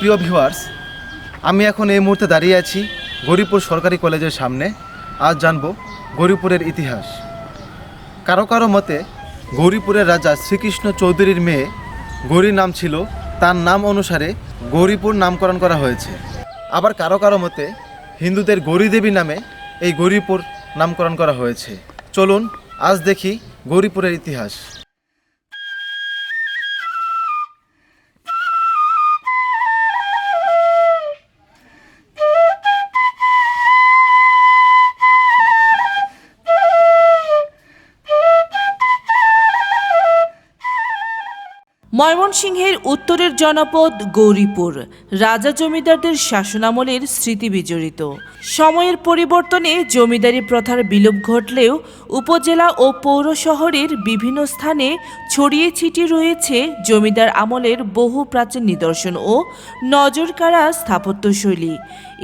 প্রিয় ভিউয়ার্স, আমি এখন এই মুহূর্তে দাঁড়িয়ে আছি গৌরীপুর সরকারি কলেজের সামনে। আজ জানব গৌরীপুরের ইতিহাস। কারও কারও মতে, গৌরীপুরের রাজা শ্রীকৃষ্ণ চৌধুরীর মেয়ে গৌরী নাম ছিল, তার নাম অনুসারে গৌরীপুর নামকরণ করা হয়েছে। আবার কারও কারও মতে, হিন্দুদের গৌরীদেবী নামে এই গৌরীপুর নামকরণ করা হয়েছে। চলুন, আজ দেখি গৌরীপুরের ইতিহাস। ময়মনসিংহের উত্তরের জনপদ গৌরীপুর। রাজা জমিদারদের শাসনামলের স্মৃতি বিজড়িত। সময়ের পরিবর্তনে জমিদারি প্রথার বিলোপ ঘটলেও উপজেলা ও পৌর শহরের বিভিন্ন স্থানে ছড়িয়ে ছিটিয়ে রয়েছে জমিদার আমলের বহু প্রাচীন নিদর্শন ও নজরকাড়া স্থাপত্যশৈলী।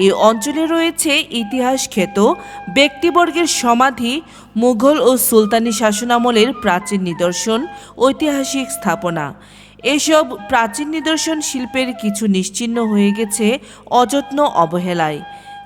এ অঞ্চলে রয়েছে ইতিহাস খ্যাত ব্যক্তিবর্গের সমাধি, মুঘল ও সুলতানি শাসনামলের প্রাচীন নিদর্শন, ঐতিহাসিক স্থাপনা। এসব প্রাচীন নিদর্শন শিল্পের কিছু নিশ্চিহ্ন হয়ে গেছে অযত্ন অবহেলায়।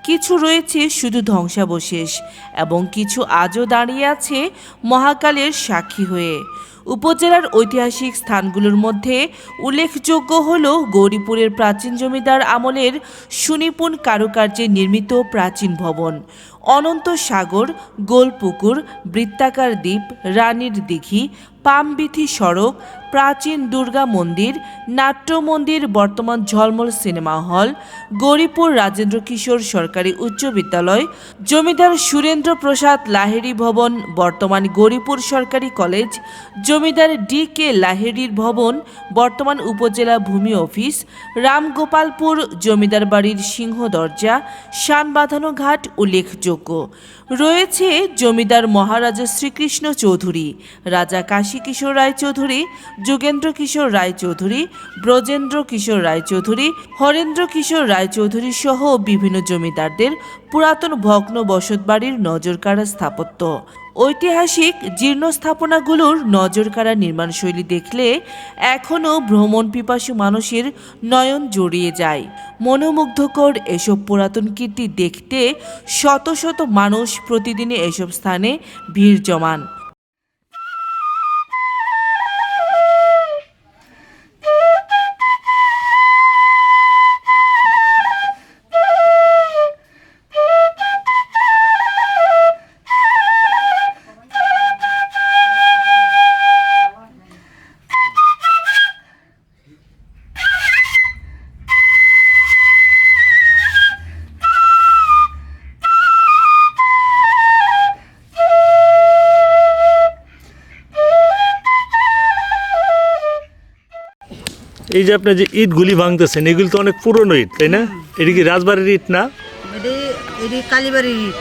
কিছু রয়েছে শুধু ধ্বংসাবশেষ এবং কিছু আজও দাঁড়িয়ে আছে মহাকালের সাক্ষী হয়ে। উপজেলার ঐতিহাসিক স্থানগুলোর মধ্যে উল্লেখযোগ্য হল গৌরীপুরের প্রাচীন জমিদার আমলের সুনিপুণ কারুকার্যে নির্মিত প্রাচীন ভবন অনন্ত সাগর, গোলপুকুর, বৃত্তাকার দ্বীপ, রানীর দিঘি, পামবিথি সড়ক, প্রাচীন দুর্গা মন্দির নাট্য মন্দির বর্তমান ঝলমল সিনেমা হল, গৌরীপুর রাজেন্দ্র কিশোর সরকারি উচ্চ বিদ্যালয়, জমিদার সুরেন্দ্র প্রসাদ লাহেরি ভবন, বর্তমান গৌরীপুর সরকারি কলেজ, জমিদার ডি কে লাহেরির ভবন, বর্তমান উপজেলা ভূমি অফিস, রামগোপালপুর জমিদার বাড়ির সিংহ দরজা শান বাঁধানো ঘাট, উল্লেখযোগ্য। রয়েছে জমিদার মহারাজা শ্রীকৃষ্ণ চৌধুরী, রাজা কাশী কিশোর রায়চৌধুরী, যোগেন্দ্র কিশোর রায়চৌধুরী, ব্রজেন্দ্র কিশোর রায়চৌধুরী, হরেন্দ্র কিশোর রায়চৌধুরী সহ বিভিন্ন জমিদারদের পুরাতন ভগ্ন বসতবাড়ির নজরকাড়া স্থাপত্য। ঐতিহাসিক জীর্ণ স্থাপনাগুলোর নজরকাড়া নির্মাণশৈলী দেখলে এখনও ভ্রমণ পিপাসু মানুষের নয়ন জড়িয়ে যায়। মনোমুগ্ধকর এসব পুরাতন কীর্তি দেখতে শত শত মানুষ প্রতিদিনে এসব স্থানে ভিড় জমান। এই যে আপনি যে ইটগুলি ভাঙতেছেন এগুলি তো অনেক পুরনো ইট তাই না? এটি কি রাজবাড়ির ইট না? কালীবাড়ির ইট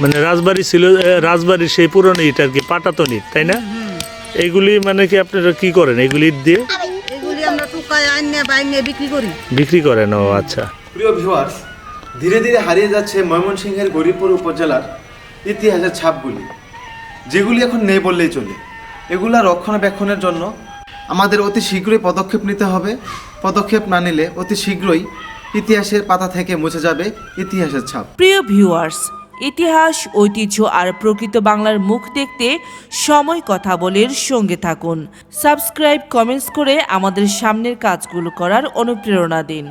মানে রাজবাড়ি ছিল রাজবাড়ির সেই পুরনো ইট আর কি পাটাতন ইট তাই না? এইগুলি মানে কি আপনারা কি করেন এগুলি ইট দিয়ে? এগুলি আমরা টুকায় আইনে বাইনে বিক্রি করি। বিক্রি করেন ও আচ্ছা। প্রিয় ভিউয়ার্স ধীরে ধীরে হারিয়ে যাচ্ছে ময়মনসিংহের গৌরীপুর উপজেলার ইতিহাসের ছাপগুলি যেগুলি এখন নেই বললেই চলে। এগুলা রক্ষণাবেক্ষণের জন্য আমাদের অতি শীঘ্রই পদক্ষেপ নিতে হবে। পদক্ষেপ না নিলে অতি শীঘ্রই ইতিহাসের পাতা থেকে মুছে যাবে ইতিহাসের ছাপ। প্রিয় ভিউয়ার্স, ইতিহাস, ঐতিহ্য আর প্রকৃত বাংলার মুখ দেখতে সময় কথা বলের সঙ্গে থাকুন। সাবস্ক্রাইব, কমেন্টস করে আমাদের সামনের কাজগুলো করার অনুপ্রেরণা দিন।